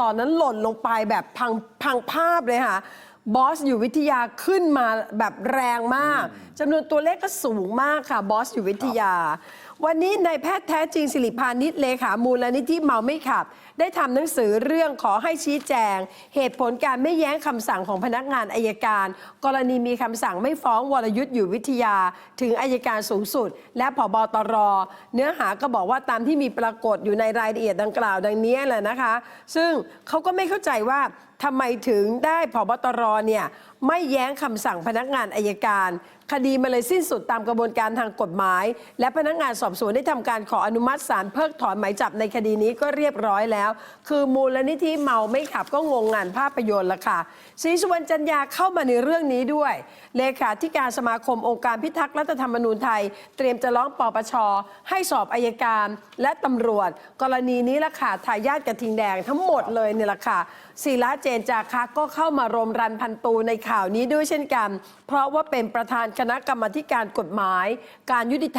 ตอนนั้นหล่นลงไปแบบพังพังภาพเลยค่ะ บอสอยู่วิทยาขึ้นมาแบบแรงมากจำนวนตัวเลขก็สูงมากค่ะ บอสอยู่วิทยา วันนี้นายแพทย์แท้จริงสิริพานิชเลขามูลนิธิเมาไม่ขับ ได้ทำหนังสือเรื่องขอให้ชี้แจง เหตุผลการไม่แย้งคำสั่งของพนักงานอายการ กรณีมีคำสั่งไม่ฟ้องวรยุทธ์อยู่วิทยา ถึงอายการสูงสุด และผบตร เนื้อหาก็บอกว่าตามที่มีปรากฏอยู่ในรายละเอียดดังกล่าวดังนี้แหละนะคะ ซึ่งเขาก็ไม่เข้าใจว่าทำไมถึงได้ผบตรเนี่ยไม่แย้งคำสั่งพนักงานอายการ คดีมันเลยสิ้นสุดตามกระบวนการทางกฎหมาย และพนักงานสอบสวนได้ทำการขออนุมัติศาลเพิกถอนหมายจับในคดีนี้ก็เรียบร้อยแล้ว คือมูลนิธิเมาไม่ขับก็งงงานภาพยนตร์ละค่ะศรีสุวรรณจันยาเข้ามาในเรื่องนี้ด้วย เลขาธิการสมาคมองค์การพิทักษ์รัฐธรรมนูญไทย เตรียมจะร้องปปช ให้สอบอายการและตำรวจ กรณีนี้ละค่ะทายาทกระทิงแดงทั้งหมดเลยเนี่ยละค่ะศิระเจนจาคะก็เข้ามารมรันพันตูในข่าวนี้ด้วยเช่นกัน เพราะว่าเป็นประธานคณะกรรมาธิการกฎหมาย การยุติธรรม